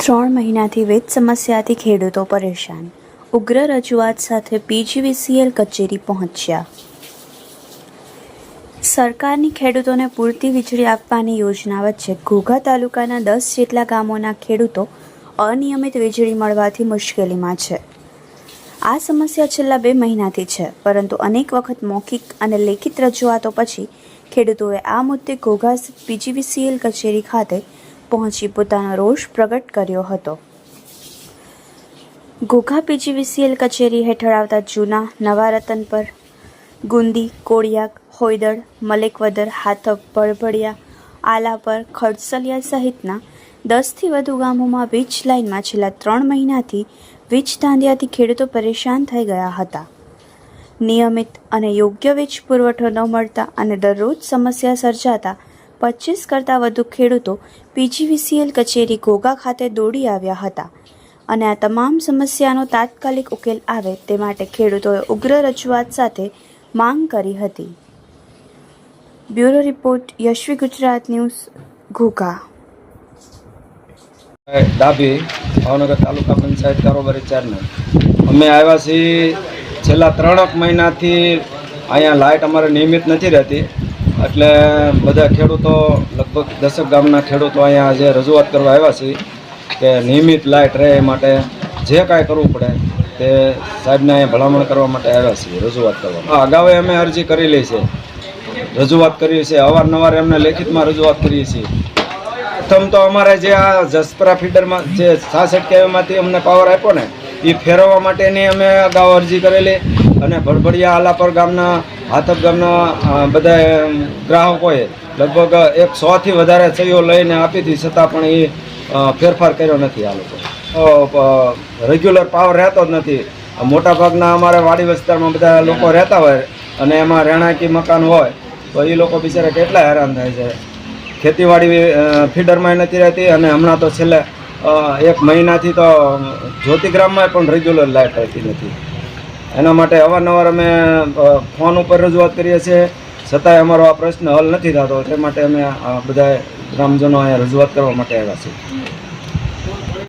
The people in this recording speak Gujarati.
ત્રણ મહિનાથી વીજ સમસ્યાથી ખેડૂતો પરેશાન. ઉગ્ર રજૂઆત સાથે પીજીવીસીએલ કચેરી પહોંચ્યા. સરકારની ખેડૂતોને પૂરતી વીજળી આપવાની યોજના વચ્ચે ઘોઘા તાલુકાના દસ જેટલા ગામોના ખેડૂતો અનિયમિત વીજળી મળવાથી મુશ્કેલીમાં છે. આ સમસ્યા છેલ્લા બે મહિનાથી છે, પરંતુ અનેક વખત મૌખિક અને લેખિત રજૂઆતો પછી ખેડૂતોએ આ મુદ્દે ઘોઘા પીજીવીસીએલ કચેરી ખાતે પહોંચી પોતાનો રોષ પ્રગટ કર્યો હતો. ઘોઘા પીજીવીસીએલ કચેરી હેઠળ આવતા જૂના નવા રતનપર ગુંદી, કોળિયાક, હોયદળ, મલેકવદર, હાથક ભળભળિયા આલાપર ખડસલિયા સહિતના દસથી વધુ ગામોમાં વીજ લાઇનમાં છેલ્લા ત્રણ મહિનાથી વીજ ધાંધિયાથી ખેડૂતો પરેશાન થઈ ગયા હતા. નિયમિત અને યોગ્ય વીજ પુરવઠો ન મળતા અને દરરોજ સમસ્યા સર્જાતા પચીસ કરતાં વધુ ખેડૂતો પીજીવીસીએલ કચેરી ઘોઘા ખાતે દોડી આવ્યા હતા. અને આ તમામ સમસ્યાનો તાત્કાલિક ઉકેલ આવે તે માટે ખેડૂતોએ ઉગ્ર રજૂઆત સાથે માંગ કરી હતી. Bureau report Yashvi Gujarat news, Ghogha. Dabhi, Bhavnagar taluka panchayat કારોબારી ચેરમેન અમે આવ્યા છીએ છેલ્લા ત્રણેક મહિનાથી અહીંયા લાઇટ અમારે નિયમિત નથી રહેતી. એટલે બધા ખેડૂતો, લગભગ દસક ગામના ખેડૂતો અહીંયા આજે રજૂઆત કરવા આવ્યા છીએ કે નિયમિત લાઇટ રહે એ માટે જે કાંઈ કરવું પડે તે સાહેબને અહીંયા ભલામણ કરવા માટે આવ્યા છીએ, રજૂઆત કરવા અગાઉ અમે અરજી કરેલી છે. રજૂઆત કરી છે અવારનવાર એમને લેખિતમાં રજૂઆત કરીએ છીએ. પ્રથમ તો અમારે જે આ જસપરા ફીડરમાં જે સાસઠ કેવીમાંથી અમને પાવર આપ્યો ને એ ફેરવવા માટેની અમે અગાઉ અરજી કરેલી અને ભડભડિયા આલાપર ગામના, હાથપ ગામના બધા ગ્રાહકોએ લગભગ એક સોથી વધારે સહીઓ લઈને આપી હતી, છતાં પણ એ ફેરફાર કર્યો નથી આ લોકો. રેગ્યુલર પાવર રહેતો જ નથી. મોટાભાગના અમારે વાડી વિસ્તારમાં બધા લોકો રહેતા હોય અને એમાં રહેણાંકી મકાન હોય, તો એ લોકો બિચારા કેટલા હેરાન થાય છે. ખેતીવાડી ફીડરમાં ફીડરમાં નથી રહેતી અને હમણાં તો છેલ્લે એક મહિનાથી તો જ્યોતિગ્રામમાં પણ રેગ્યુલર લાઇટ રહેતી નથી. એના માટે અવારનવાર અમે ફોન ઉપર રજૂઆત કરીએ છીએ. છતાંય અમારો આ પ્રશ્ન હલ નથી થતો. તે માટે અમે બધા ગ્રામજનો અહીંયા રજૂઆત કરવા માટે આવ્યા છીએ.